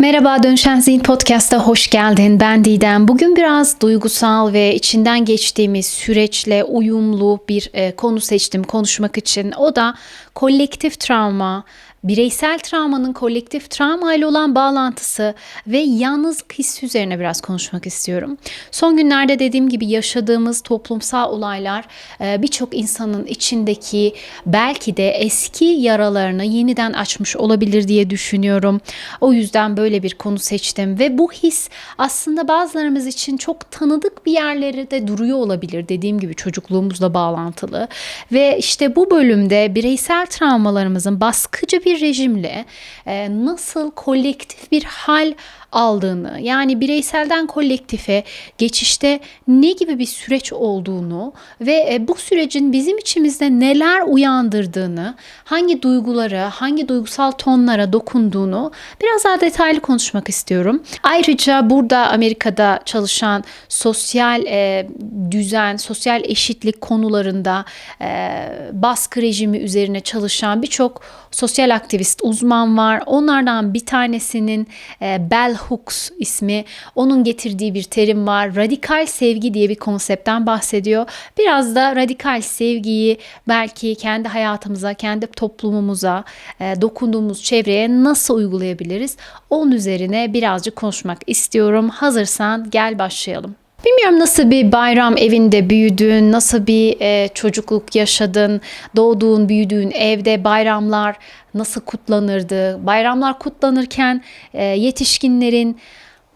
Merhaba Dönüşen Zihin Podcast'a hoş geldin. Ben Didem. Bugün biraz duygusal ve içinden geçtiğimiz süreçle uyumlu bir e, konu seçtim konuşmak için. O da kolektif travma, bireysel travmanın kolektif travma ile olan bağlantısı ve yalnızlık hissi üzerine biraz konuşmak istiyorum. Son günlerde dediğim gibi yaşadığımız toplumsal olaylar e, birçok insanın içindeki belki de eski yaralarını yeniden açmış olabilir diye düşünüyorum. O yüzden böyle bir konu seçtim ve bu his aslında bazılarımız için çok tanıdık bir yerleri de duruyor olabilir. Dediğim gibi çocukluğumuzla bağlantılı ve işte bu bölümde bireysel travmalarımızın baskıcı bir bir rejimle e, nasıl kolektif bir hal aldığını yani bireyselden kolektife geçişte ne gibi bir süreç olduğunu ve e, bu sürecin bizim içimizde neler uyandırdığını, hangi duygulara, hangi duygusal tonlara dokunduğunu biraz daha detaylı konuşmak istiyorum. Ayrıca burada Amerika'da çalışan sosyal e, düzen, sosyal eşitlik konularında e, baskı rejimi üzerine çalışan birçok sosyal aktivist uzman var. Onlardan bir tanesinin e, Bell Hooks ismi. Onun getirdiği bir terim var. Radikal sevgi diye bir konseptten bahsediyor. Biraz da radikal sevgiyi belki kendi hayatımıza, kendi toplumumuza, e, dokunduğumuz çevreye nasıl uygulayabiliriz? Onun üzerine birazcık konuşmak istiyorum. Hazırsan gel başlayalım. Bilmiyorum nasıl bir bayram evinde büyüdün, nasıl bir e, çocukluk yaşadın, doğduğun, büyüdüğün evde bayramlar nasıl kutlanırdı? Bayramlar kutlanırken e, yetişkinlerin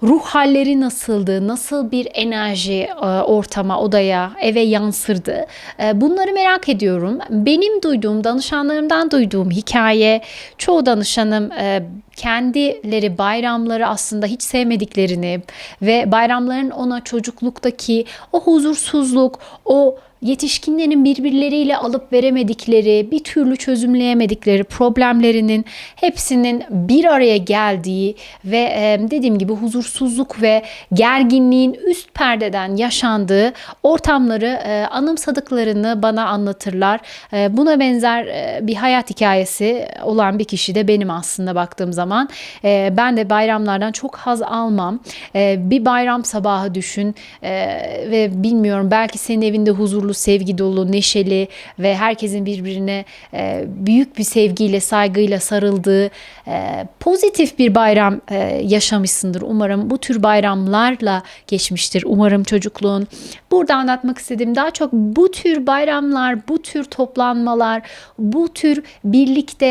ruh halleri nasıldı? Nasıl bir enerji e, ortama, odaya, eve yansırdı? E, bunları merak ediyorum. Benim duyduğum, danışanlarımdan duyduğum hikaye, çoğu danışanım e, kendileri bayramları aslında hiç sevmediklerini ve bayramların ona çocukluktaki o huzursuzluk, o yetişkinlerin birbirleriyle alıp veremedikleri, bir türlü çözümleyemedikleri problemlerinin hepsinin bir araya geldiği ve dediğim gibi huzursuzluk ve gerginliğin üst perdeden yaşandığı ortamları anımsadıklarını bana anlatırlar. Buna benzer bir hayat hikayesi olan bir kişi de benim aslında baktığım zaman. Ben de bayramlardan çok haz almam. Bir bayram sabahı düşün ve bilmiyorum belki senin evinde huzurlu sevgi dolu, neşeli ve herkesin birbirine e, büyük bir sevgiyle, saygıyla sarıldığı e, pozitif bir bayram e, yaşamışsındır. Umarım bu tür bayramlarla geçmiştir. Umarım çocukluğun. Burada anlatmak istediğim daha çok bu tür bayramlar, bu tür toplanmalar, bu tür birlikte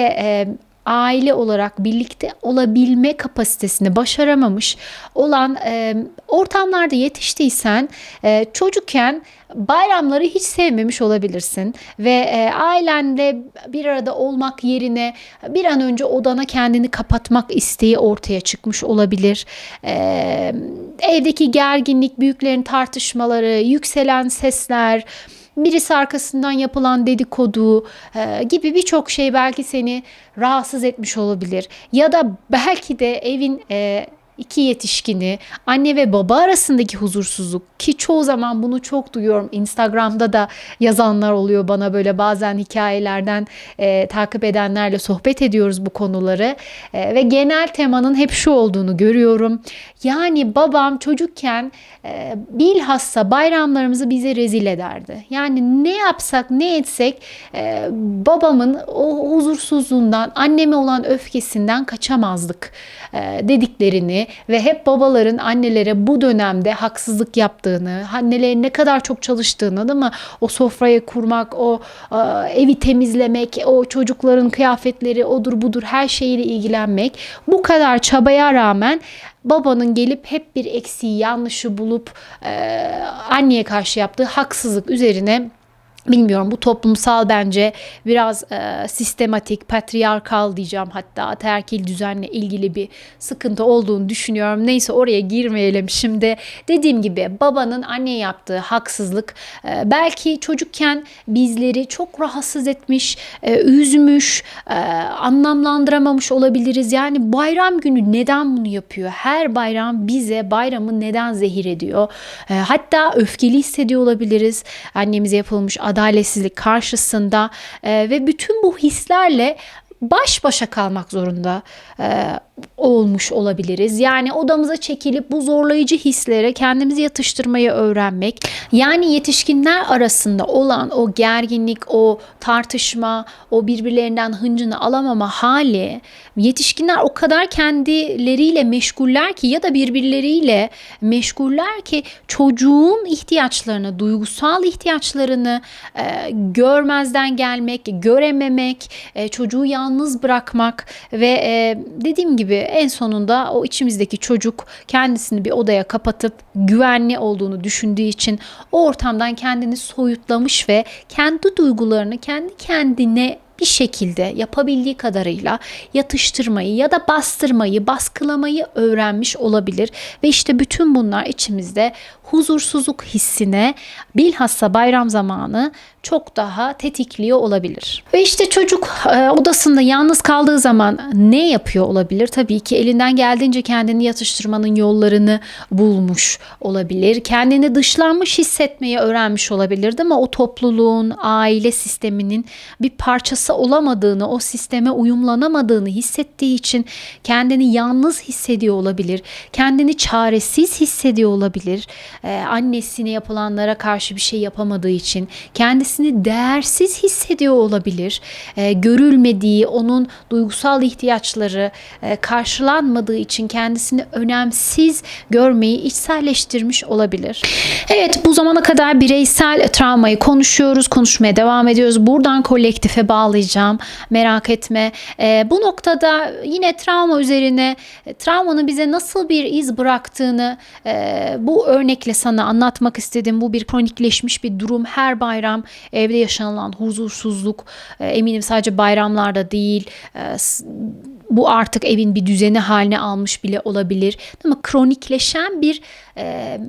aile olarak birlikte olabilme kapasitesini başaramamış olan e, ortamlarda yetiştiysen e, çocukken bayramları hiç sevmemiş olabilirsin ve e, ailenle bir arada olmak yerine bir an önce odana kendini kapatmak isteği ortaya çıkmış olabilir. E, evdeki gerginlik, büyüklerin tartışmaları, yükselen sesler, birisi arkasından yapılan dedikodu e, gibi birçok şey belki seni rahatsız etmiş olabilir. Ya da belki de evin e, iki yetişkini, anne ve baba arasındaki huzursuzluk ki çoğu zaman bunu çok duyuyorum. Instagram'da da yazanlar oluyor bana böyle bazen hikayelerden e, takip edenlerle sohbet ediyoruz bu konuları e, ve genel temanın hep şu olduğunu görüyorum. Yani babam çocukken e, bilhassa bayramlarımızı bize rezil ederdi. Yani ne yapsak ne etsek e, babamın o huzursuzluğundan, anneme olan öfkesinden kaçamazdık e, dediklerini ve hep babaların annelere bu dönemde haksızlık yaptığını, annelerin ne kadar çok çalıştığını değil mi? O sofrayı kurmak, o e, evi temizlemek, o çocukların kıyafetleri odur budur her şeyiyle ilgilenmek bu kadar çabaya rağmen babanın gelip hep bir eksiği yanlışı bulup e, anneye karşı yaptığı haksızlık üzerine Bilmiyorum bu toplumsal bence biraz e, sistematik, patriarkal diyeceğim hatta ataerkil düzenle ilgili bir sıkıntı olduğunu düşünüyorum. Neyse oraya girmeyelim şimdi. Dediğim gibi babanın anne yaptığı haksızlık e, belki çocukken bizleri çok rahatsız etmiş, e, üzmüş, e, anlamlandıramamış olabiliriz. Yani bayram günü neden bunu yapıyor? Her bayram bize bayramı neden zehir ediyor? E, hatta öfkeli hissediyor olabiliriz. Annemize yapılmış adaletsizlik karşısında e, ve bütün bu hislerle baş başa kalmak zorunda e, olmuş olabiliriz. Yani odamıza çekilip bu zorlayıcı hislere kendimizi yatıştırmayı öğrenmek. Yani yetişkinler arasında olan o gerginlik, o tartışma, o birbirlerinden hıncını alamama hali yetişkinler o kadar kendileriyle meşguller ki ya da birbirleriyle meşguller ki çocuğun ihtiyaçlarını, duygusal ihtiyaçlarını e, görmezden gelmek, görememek, e, çocuğu yalnız bırakmak ve e, dediğim gibi en sonunda o içimizdeki çocuk kendisini bir odaya kapatıp güvenli olduğunu düşündüğü için o ortamdan kendini soyutlamış ve kendi duygularını kendi kendine bir şekilde yapabildiği kadarıyla yatıştırmayı ya da bastırmayı, baskılamayı öğrenmiş olabilir. Ve işte bütün bunlar içimizde huzursuzluk hissine bilhassa bayram zamanı çok daha tetikliyor olabilir. Ve işte çocuk e, odasında yalnız kaldığı zaman ne yapıyor olabilir? Tabii ki elinden geldiğince kendini yatıştırmanın yollarını bulmuş olabilir. Kendini dışlanmış hissetmeyi öğrenmiş olabilir değil mi? O topluluğun, aile sisteminin bir parçası olamadığını, o sisteme uyumlanamadığını hissettiği için kendini yalnız hissediyor olabilir. Kendini çaresiz hissediyor olabilir. Ee, annesine yapılanlara karşı bir şey yapamadığı için kendisini değersiz hissediyor olabilir. Ee, görülmediği, onun duygusal ihtiyaçları e, karşılanmadığı için kendisini önemsiz görmeyi içselleştirmiş olabilir. Evet bu zamana kadar bireysel travmayı konuşuyoruz, konuşmaya devam ediyoruz. Buradan kolektife bağlayacağım. Merak etme. Ee, bu noktada yine travma üzerine travmanın bize nasıl bir iz bıraktığını e, bu örnekle sana anlatmak istedim. Bu bir kronikleşmiş bir durum. Her bayram evde yaşanılan huzursuzluk e, eminim sadece bayramlarda değil e, bu artık evin bir düzeni haline almış bile olabilir. Ama kronikleşen bir e,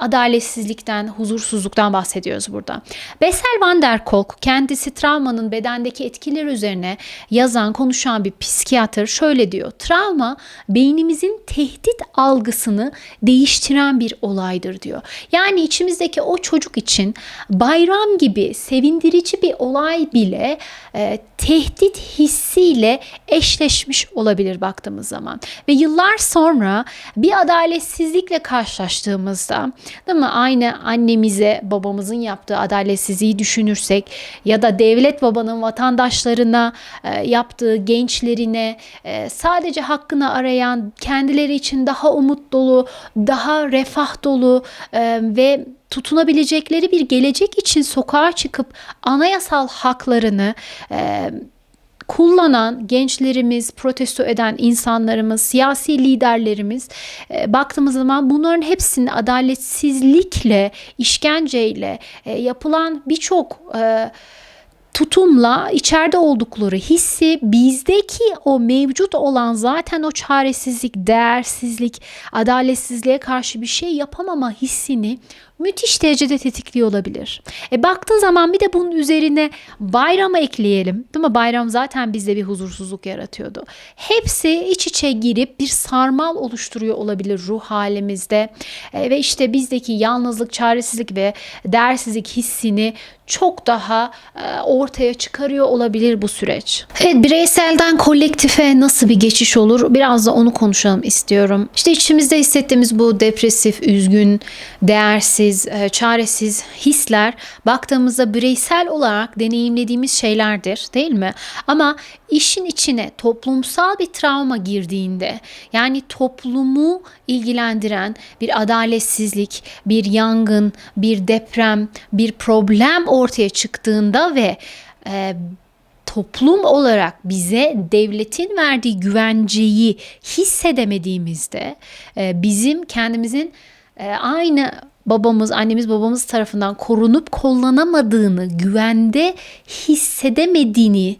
adaletsizlikten, huzursuzluktan bahsediyoruz burada. Bessel van der Kolk kendisi travmanın bedendeki etkiler üzerine yazan, konuşan bir psikiyatr şöyle diyor. Travma beynimizin tehdit algısını değiştiren bir olaydır diyor. Yani içimizdeki o çocuk için bayram gibi sevindirici bir olay bile e, tehdit hissiyle eşleşmiş olabilir baktığımız zaman. Ve yıllar sonra bir adaletsizlikle karşılaştığımızda Değil mi? Aynı annemize, babamızın yaptığı adaletsizliği düşünürsek ya da devlet babanın vatandaşlarına e, yaptığı gençlerine e, sadece hakkını arayan, kendileri için daha umut dolu, daha refah dolu e, ve tutunabilecekleri bir gelecek için sokağa çıkıp anayasal haklarını kullanan gençlerimiz, protesto eden insanlarımız, siyasi liderlerimiz e, baktığımız zaman bunların hepsinin adaletsizlikle, işkenceyle e, yapılan birçok e, tutumla içeride oldukları hissi bizdeki o mevcut olan zaten o çaresizlik, değersizlik, adaletsizliğe karşı bir şey yapamama hissini müthiş derecede tetikliyor olabilir. E baktığın zaman bir de bunun üzerine bayramı ekleyelim. Değil mi? Bayram zaten bizde bir huzursuzluk yaratıyordu. Hepsi iç içe girip bir sarmal oluşturuyor olabilir ruh halimizde. E, ve işte bizdeki yalnızlık, çaresizlik ve değersizlik hissini çok daha e, ortaya çıkarıyor olabilir bu süreç. Evet bireyselden kolektife nasıl bir geçiş olur? Biraz da onu konuşalım istiyorum. İşte içimizde hissettiğimiz bu depresif, üzgün, değersiz, e, çaresiz hisler baktığımızda bireysel olarak deneyimlediğimiz şeylerdir değil mi? Ama işin içine toplumsal bir travma girdiğinde yani toplumu ilgilendiren bir adaletsizlik, bir yangın, bir deprem, bir problem ortaya çıktığında ve e, toplum olarak bize devletin verdiği güvenceyi hissedemediğimizde e, bizim kendimizin e, aynı babamız, annemiz, babamız tarafından korunup kollanamadığını, güvende hissedemediğini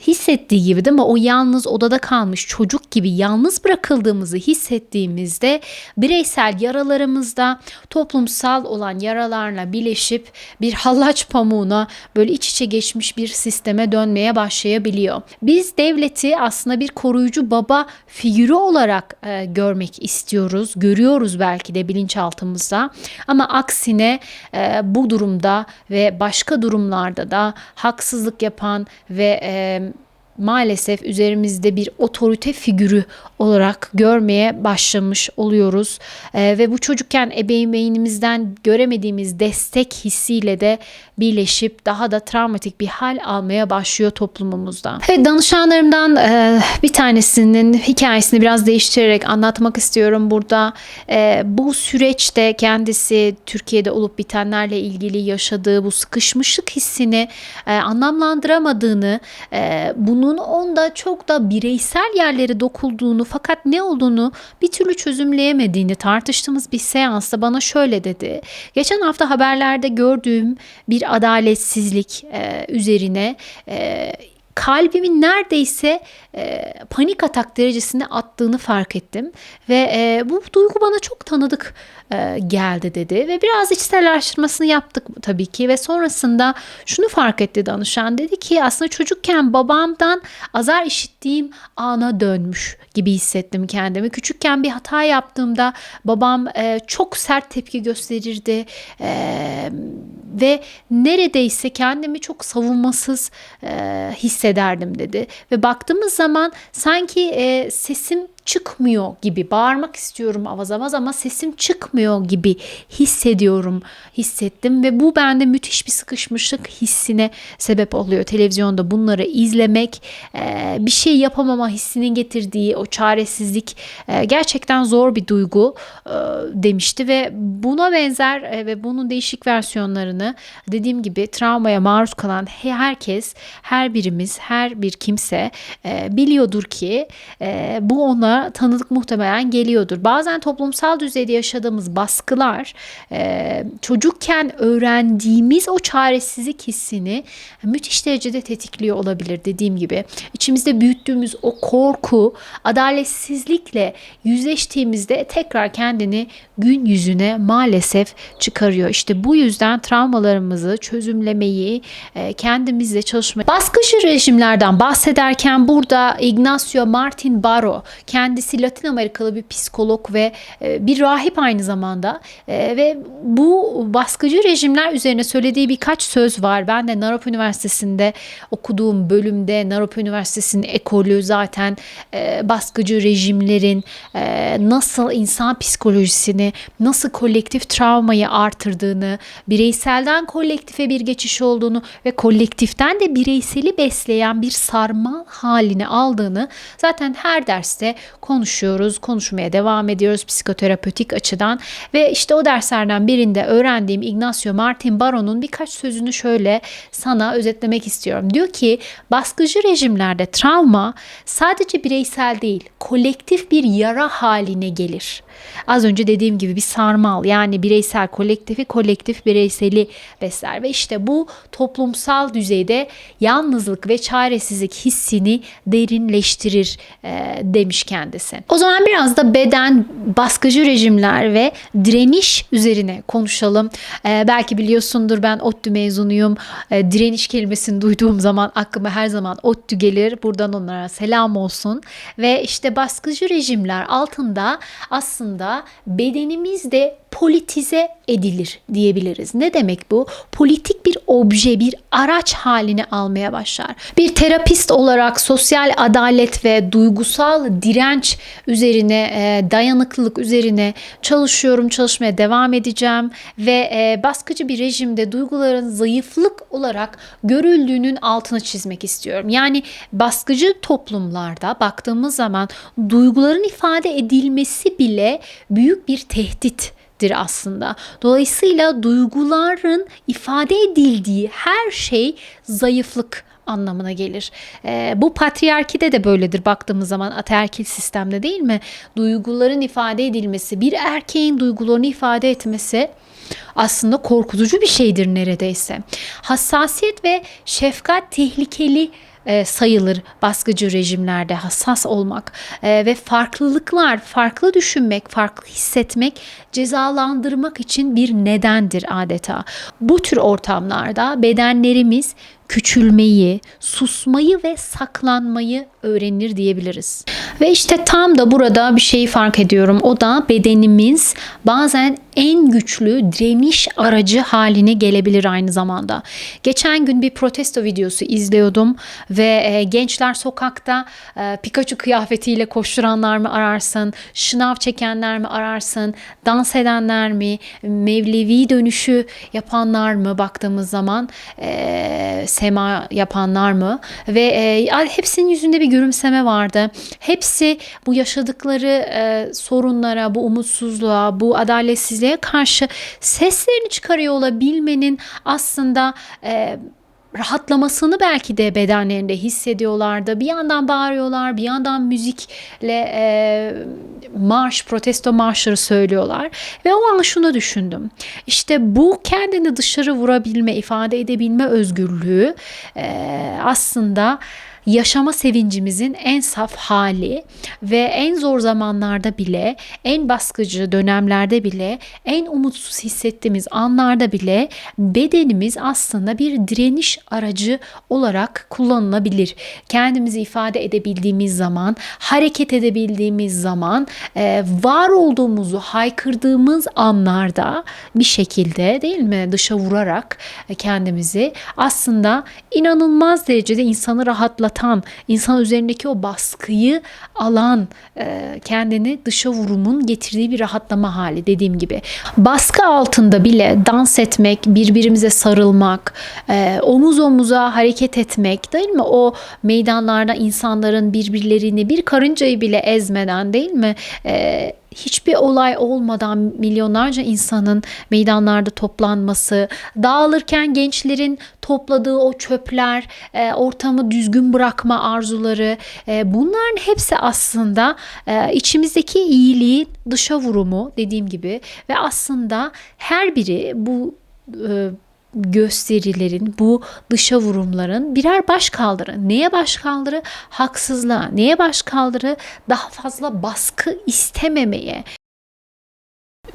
hissettiği gibi değil mi? O yalnız odada kalmış çocuk gibi yalnız bırakıldığımızı hissettiğimizde bireysel yaralarımızda toplumsal olan yaralarla birleşip bir hallaç pamuğuna böyle iç içe geçmiş bir sisteme dönmeye başlayabiliyor. Biz devleti aslında bir koruyucu baba figürü olarak e, görmek istiyoruz. Görüyoruz belki de bilinçaltımızda. Ama aksine e, bu durumda ve başka durumlarda da haksızlık yapan ve e, maalesef üzerimizde bir otorite figürü olarak görmeye başlamış oluyoruz. Ee, ve bu çocukken ebeveynimizden göremediğimiz destek hissiyle de birleşip daha da travmatik bir hal almaya başlıyor toplumumuzda. Evet danışanlarımdan e, bir tanesinin hikayesini biraz değiştirerek anlatmak istiyorum burada. E, bu süreçte kendisi Türkiye'de olup bitenlerle ilgili yaşadığı bu sıkışmışlık hissini e, anlamlandıramadığını, e, bunun onda çok da bireysel yerlere dokulduğunu fakat ne olduğunu bir türlü çözümleyemediğini tartıştığımız bir seansta bana şöyle dedi. Geçen hafta haberlerde gördüğüm bir adaletsizlik e, üzerine e, kalbimin neredeyse e, panik atak derecesinde attığını fark ettim ve e, bu duygu bana çok tanıdık e, geldi dedi. Ve biraz içselleştirmesini yaptık tabii ki. Ve sonrasında şunu fark etti danışan. Dedi ki aslında çocukken babamdan azar işittiğim ana dönmüş gibi hissettim kendimi. Küçükken bir hata yaptığımda babam e, çok sert tepki gösterirdi e, ve neredeyse kendimi çok savunmasız e, hissederdim dedi. Ve baktığımız zaman sanki e, sesim çıkmıyor gibi bağırmak istiyorum. Avaz avaz ama sesim çıkmıyor gibi hissediyorum hissettim ve bu bende müthiş bir sıkışmışlık hissine sebep oluyor. Televizyonda bunları izlemek e, bir şey yapamama hissinin getirdiği o çaresizlik e, gerçekten zor bir duygu e, demişti ve buna benzer ve bunun değişik versiyonlarını dediğim gibi travmaya maruz kalan herkes her birimiz her bir kimse biliyordur ki bu ona tanıdık muhtemelen geliyordur. Bazen toplumsal düzeyde yaşadığımız baskılar e, çocukken öğrendiğimiz o çaresizlik hissini müthiş derecede tetikliyor olabilir dediğim gibi. İçimizde büyüttüğümüz o korku adaletsizlikle yüzleştiğimizde tekrar kendini gün yüzüne maalesef çıkarıyor. İşte bu yüzden travmalarımızı çözümlemeyi, e, kendimizle çalışmayı. Baskıcı rejimlerden bahsederken burada Ignacio Martin Baro kendi Kendisi Latin Amerikalı bir psikolog ve e, bir rahip aynı zamanda e, ve bu baskıcı rejimler üzerine söylediği birkaç söz var. Ben de Narop Üniversitesi'nde okuduğum bölümde Narop Üniversitesi'nin ekolü zaten e, baskıcı rejimlerin nasıl insan psikolojisini, nasıl kolektif travmayı artırdığını, bireyselden kolektife bir geçiş olduğunu ve kolektiften de bireyseli besleyen bir sarma haline aldığını zaten her derste konuşuyoruz, konuşmaya devam ediyoruz psikoterapötik açıdan ve işte o derslerden birinde öğrendiğim Ignacio Martin Baron'un birkaç sözünü şöyle sana özetlemek istiyorum. Diyor ki baskıcı rejimlerde travma sadece bireysel değil, kolektif bir yara haline gelir. Az önce dediğim gibi bir sarmal yani bireysel kolektifi kolektif bireyseli besler ve işte bu toplumsal düzeyde yalnızlık ve çaresizlik hissini derinleştirir e, demiş kendisi. O zaman biraz da beden baskıcı rejimler ve direniş üzerine konuşalım. E, belki biliyorsundur ben ODTÜ mezunuyum. E, direniş kelimesini duyduğum zaman aklıma her zaman ODTÜ gelir. Buradan onlara selam olsun. Ve işte baskıcı rejimler altında aslında aslında bedenimiz de politize edilir diyebiliriz. Ne demek bu? Politik bir obje, bir araç haline almaya başlar. Bir terapist olarak sosyal adalet ve duygusal direnç üzerine, e, dayanıklılık üzerine çalışıyorum, çalışmaya devam edeceğim ve e, baskıcı bir rejimde duyguların zayıflık olarak görüldüğünün altını çizmek istiyorum. Yani baskıcı toplumlarda baktığımız zaman duyguların ifade edilmesi bile büyük bir tehdit dir aslında. Dolayısıyla duyguların ifade edildiği her şey zayıflık anlamına gelir. E, bu patriarkide de böyledir baktığımız zaman ataerkil sistemde değil mi? Duyguların ifade edilmesi, bir erkeğin duygularını ifade etmesi aslında korkutucu bir şeydir neredeyse. Hassasiyet ve şefkat tehlikeli e, sayılır baskıcı rejimlerde hassas olmak e, ve farklılıklar, farklı düşünmek, farklı hissetmek cezalandırmak için bir nedendir adeta. Bu tür ortamlarda bedenlerimiz küçülmeyi, susmayı ve saklanmayı öğrenir diyebiliriz. Ve işte tam da burada bir şeyi fark ediyorum. O da bedenimiz bazen en güçlü direniş aracı haline gelebilir aynı zamanda. Geçen gün bir protesto videosu izliyordum ve e, gençler sokakta e, Pikachu kıyafetiyle koşturanlar mı ararsın, şınav çekenler mi ararsın, dans edenler mi, mevlevi dönüşü yapanlar mı baktığımız zaman e, sema yapanlar mı ve e, hepsinin yüzünde bir gülümseme vardı. Hepsi bu yaşadıkları e, sorunlara, bu umutsuzluğa, bu adaletsizliğe karşı seslerini çıkarıyor olabilmenin aslında e, rahatlamasını belki de bedenlerinde hissediyorlardı. Bir yandan bağırıyorlar, bir yandan müzikle e, marş, protesto marşları söylüyorlar. Ve o an şunu düşündüm. İşte bu kendini dışarı vurabilme, ifade edebilme özgürlüğü e, aslında yaşama sevincimizin en saf hali ve en zor zamanlarda bile, en baskıcı dönemlerde bile, en umutsuz hissettiğimiz anlarda bile bedenimiz aslında bir direniş aracı olarak kullanılabilir. Kendimizi ifade edebildiğimiz zaman, hareket edebildiğimiz zaman, e, var olduğumuzu haykırdığımız anlarda bir şekilde değil mi dışa vurarak kendimizi aslında inanılmaz derecede insanı rahatlatan yaratan, insan üzerindeki o baskıyı alan, e, kendini dışa vurumun getirdiği bir rahatlama hali dediğim gibi. Baskı altında bile dans etmek, birbirimize sarılmak, e, omuz omuza hareket etmek değil mi? O meydanlarda insanların birbirlerini bir karıncayı bile ezmeden değil mi? E, hiçbir olay olmadan milyonlarca insanın meydanlarda toplanması, dağılırken gençlerin topladığı o çöpler, e, ortamı düzgün bırakma arzuları, e, bunların hepsi aslında e, içimizdeki iyiliğin dışa vurumu dediğim gibi ve aslında her biri bu gösterilerin, bu dışa vurumların birer baş kaldırı. Neye baş kaldırı? Haksızlığa. Neye baş kaldırı? Daha fazla baskı istememeye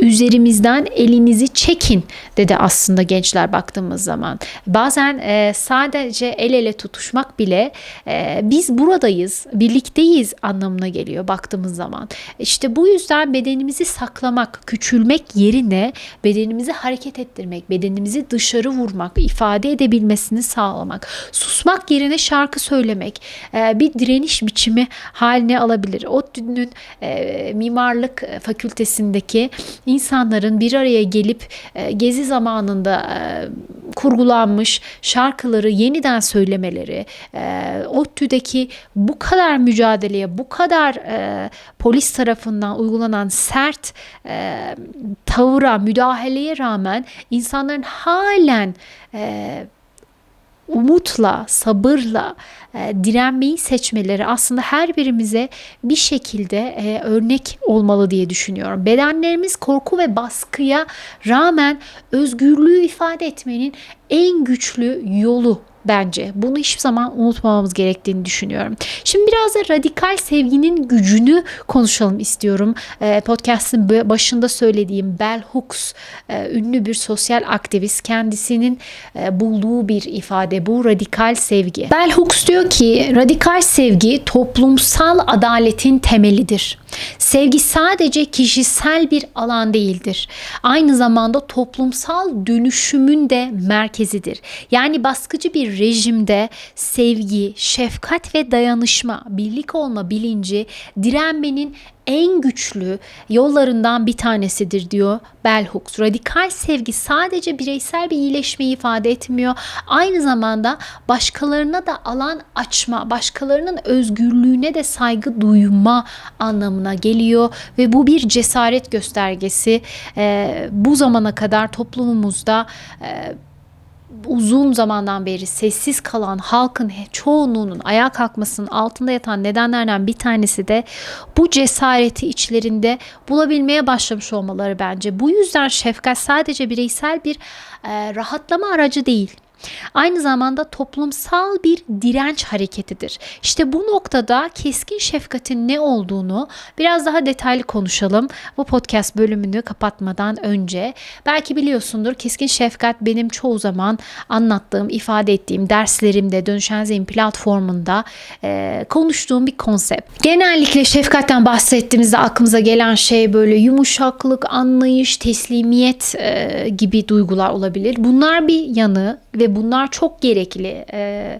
üzerimizden elinizi çekin dedi aslında gençler baktığımız zaman. Bazen e, sadece el ele tutuşmak bile e, biz buradayız, birlikteyiz anlamına geliyor baktığımız zaman. İşte bu yüzden bedenimizi saklamak, küçülmek yerine bedenimizi hareket ettirmek, bedenimizi dışarı vurmak, ifade edebilmesini sağlamak, susmak yerine şarkı söylemek e, bir direniş biçimi haline alabilir. ODTÜ'nün e, mimarlık fakültesindeki insanların bir araya gelip e, gezi zamanında e, kurgulanmış şarkıları yeniden söylemeleri, e, ODTÜ'deki bu kadar mücadeleye, bu kadar e, polis tarafından uygulanan sert e, tavıra, müdahaleye rağmen insanların halen umutla, sabırla e, direnmeyi seçmeleri aslında her birimize bir şekilde e, örnek olmalı diye düşünüyorum. Bedenlerimiz korku ve baskıya rağmen özgürlüğü ifade etmenin en güçlü yolu bence. Bunu hiçbir zaman unutmamamız gerektiğini düşünüyorum. Şimdi biraz da radikal sevginin gücünü konuşalım istiyorum. E, podcast'ın başında söylediğim Bell Hooks e, ünlü bir sosyal aktivist kendisinin e, bulduğu bir ifade bu radikal sevgi. Bell Hooks diyor ki radikal sevgi toplumsal adaletin temelidir. Sevgi sadece kişisel bir alan değildir. Aynı zamanda toplumsal dönüşümün de merkezidir. Yani baskıcı bir rejimde sevgi, şefkat ve dayanışma, birlik olma bilinci direnmenin en güçlü yollarından bir tanesidir diyor Bell Hooks. Radikal sevgi sadece bireysel bir iyileşmeyi ifade etmiyor. Aynı zamanda başkalarına da alan açma, başkalarının özgürlüğüne de saygı duyma anlamına geliyor ve bu bir cesaret göstergesi. Ee, bu zamana kadar toplumumuzda e, uzun zamandan beri sessiz kalan halkın çoğunluğunun ayağa kalkmasının altında yatan nedenlerden bir tanesi de bu cesareti içlerinde bulabilmeye başlamış olmaları bence. Bu yüzden şefkat sadece bireysel bir e, rahatlama aracı değil Aynı zamanda toplumsal bir direnç hareketidir. İşte bu noktada keskin şefkatin ne olduğunu biraz daha detaylı konuşalım. Bu podcast bölümünü kapatmadan önce belki biliyorsundur keskin şefkat benim çoğu zaman anlattığım, ifade ettiğim derslerimde Dönüşen Zeyn platformunda e, konuştuğum bir konsept. Genellikle şefkatten bahsettiğimizde aklımıza gelen şey böyle yumuşaklık, anlayış, teslimiyet e, gibi duygular olabilir. Bunlar bir yanı ve bunlar çok gerekli e,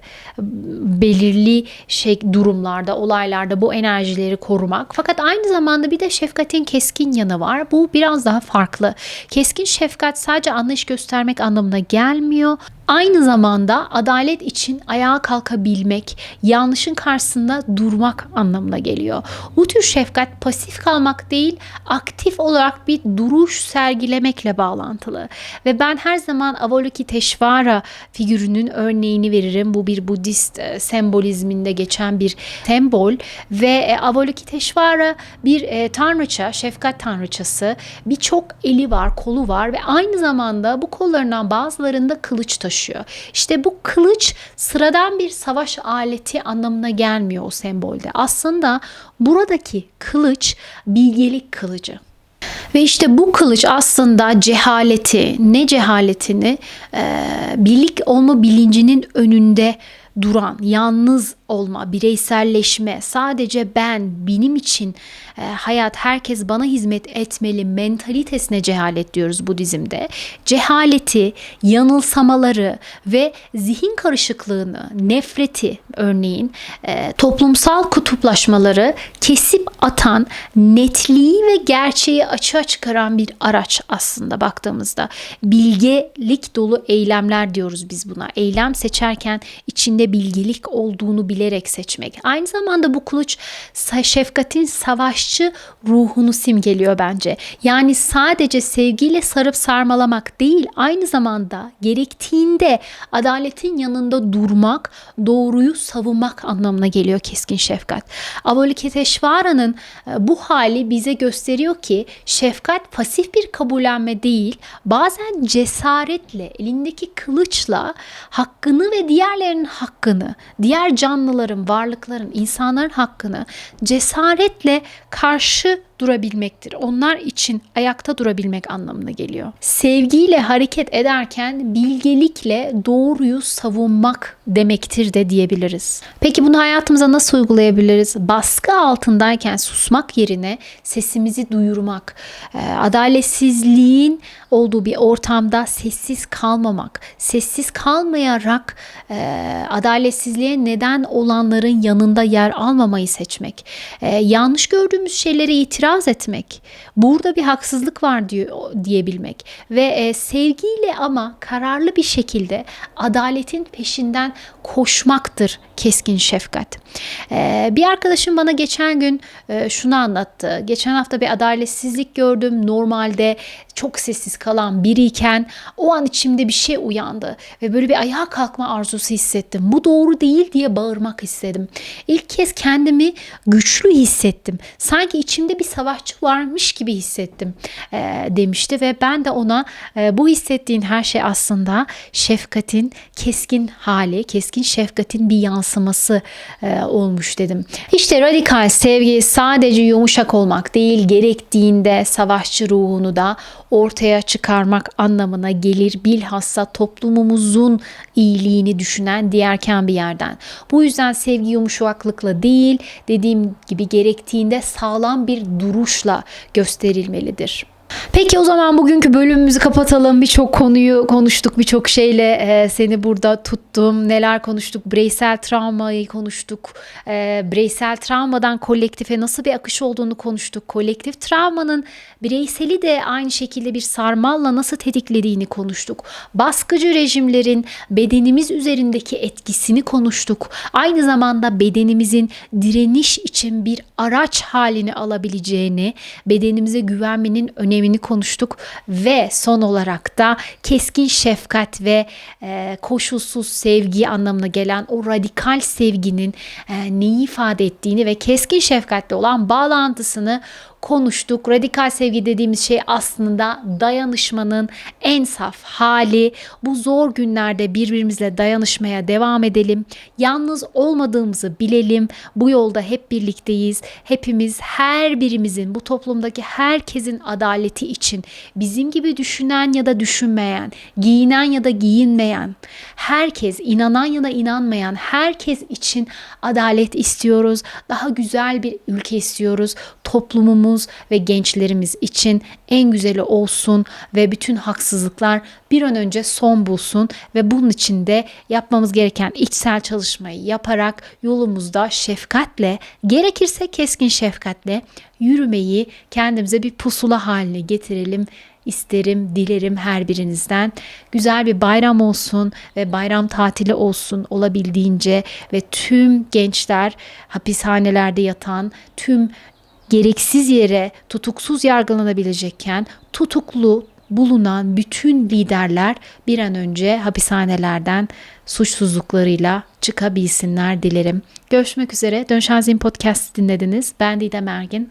belirli şey durumlarda, olaylarda bu enerjileri korumak. Fakat aynı zamanda bir de şefkatin keskin yanı var. Bu biraz daha farklı. Keskin şefkat sadece anlayış göstermek anlamına gelmiyor. Aynı zamanda adalet için ayağa kalkabilmek, yanlışın karşısında durmak anlamına geliyor. Bu tür şefkat pasif kalmak değil, aktif olarak bir duruş sergilemekle bağlantılı. Ve ben her zaman Avalokiteshvara figürünün örneğini veririm. Bu bir Budist e, sembolizminde geçen bir sembol ve e, Avalokiteshvara bir e, tanrıça, şefkat tanrıçası. Birçok eli var, kolu var ve aynı zamanda bu kollarından bazılarında kılıç taşıyor taşıyor. İşte bu kılıç sıradan bir savaş aleti anlamına gelmiyor o sembolde. Aslında buradaki kılıç bilgelik kılıcı. Ve işte bu kılıç aslında cehaleti, ne cehaletini, e, birlik olma bilincinin önünde duran, yalnız olma, bireyselleşme, sadece ben, benim için e, hayat, herkes bana hizmet etmeli mentalitesine cehalet diyoruz Budizm'de. Cehaleti, yanılsamaları ve zihin karışıklığını, nefreti örneğin e, toplumsal kutuplaşmaları kesip atan, netliği ve gerçeği açığa çıkaran bir araç aslında baktığımızda. Bilgelik dolu eylemler diyoruz biz buna. Eylem seçerken içinde bilgelik olduğunu bilerek seçmek. Aynı zamanda bu kılıç şefkatin savaşçı ruhunu simgeliyor bence. Yani sadece sevgiyle sarıp sarmalamak değil, aynı zamanda gerektiğinde adaletin yanında durmak, doğruyu savunmak anlamına geliyor keskin şefkat. Avalokiteshvara'nın e, bu hali bize gösteriyor ki şefkat pasif bir kabullenme değil, bazen cesaretle, elindeki kılıçla hakkını ve diğerlerinin hakkını, diğer canlıların, varlıkların, insanların hakkını cesaretle karşı durabilmektir. Onlar için ayakta durabilmek anlamına geliyor. Sevgiyle hareket ederken bilgelikle doğruyu savunmak demektir de diyebiliriz. Peki bunu hayatımıza nasıl uygulayabiliriz? Baskı altındayken susmak yerine sesimizi duyurmak, e, adaletsizliğin olduğu bir ortamda sessiz kalmamak, sessiz kalmayarak e, adaletsizliğe neden olanların yanında yer almamayı seçmek, e, yanlış gördüğümüz şeyleri itiraz itiraz etmek, burada bir haksızlık var diyor, diyebilmek ve e, sevgiyle ama kararlı bir şekilde adaletin peşinden koşmaktır keskin şefkat. E, bir arkadaşım bana geçen gün e, şunu anlattı. Geçen hafta bir adaletsizlik gördüm. Normalde çok sessiz kalan biriyken o an içimde bir şey uyandı ve böyle bir ayağa kalkma arzusu hissettim. Bu doğru değil diye bağırmak istedim. İlk kez kendimi güçlü hissettim. Sanki içimde bir savaşçı varmış gibi hissettim e, demişti ve ben de ona e, bu hissettiğin her şey aslında şefkatin keskin hali, keskin şefkatin bir yansıması e, olmuş dedim. İşte radikal sevgi sadece yumuşak olmak değil, gerektiğinde savaşçı ruhunu da ortaya çıkarmak anlamına gelir. Bilhassa toplumumuzun iyiliğini düşünen diğerken bir yerden. Bu yüzden sevgi yumuşaklıkla değil, dediğim gibi gerektiğinde sağlam bir duruşla gösterilmelidir. Peki o zaman bugünkü bölümümüzü kapatalım. Birçok konuyu konuştuk, birçok şeyle e, seni burada tuttum. Neler konuştuk? Bireysel travmayı konuştuk. E, bireysel travmadan kolektife nasıl bir akış olduğunu konuştuk. Kolektif travmanın bireyseli de aynı şekilde bir sarmalla nasıl tetiklediğini konuştuk. Baskıcı rejimlerin bedenimiz üzerindeki etkisini konuştuk. Aynı zamanda bedenimizin direniş için bir araç halini alabileceğini, bedenimize güvenmenin önemli önemini konuştuk ve son olarak da keskin şefkat ve e, koşulsuz sevgi anlamına gelen o radikal sevginin e, neyi ifade ettiğini ve keskin şefkatle olan bağlantısını konuştuk. Radikal sevgi dediğimiz şey aslında dayanışmanın en saf hali. Bu zor günlerde birbirimizle dayanışmaya devam edelim. Yalnız olmadığımızı bilelim. Bu yolda hep birlikteyiz. Hepimiz her birimizin bu toplumdaki herkesin adaleti için bizim gibi düşünen ya da düşünmeyen, giyinen ya da giyinmeyen, herkes inanan ya da inanmayan herkes için adalet istiyoruz. Daha güzel bir ülke istiyoruz. Toplumumuz ve gençlerimiz için en güzeli olsun ve bütün haksızlıklar bir an önce son bulsun ve bunun için de yapmamız gereken içsel çalışmayı yaparak yolumuzda şefkatle, gerekirse keskin şefkatle yürümeyi kendimize bir pusula haline getirelim isterim, dilerim her birinizden. Güzel bir bayram olsun ve bayram tatili olsun olabildiğince ve tüm gençler hapishanelerde yatan, tüm gereksiz yere tutuksuz yargılanabilecekken tutuklu bulunan bütün liderler bir an önce hapishanelerden suçsuzluklarıyla çıkabilsinler dilerim. Görüşmek üzere. Dönşanzin Podcast dinlediniz. Ben Didem Ergin.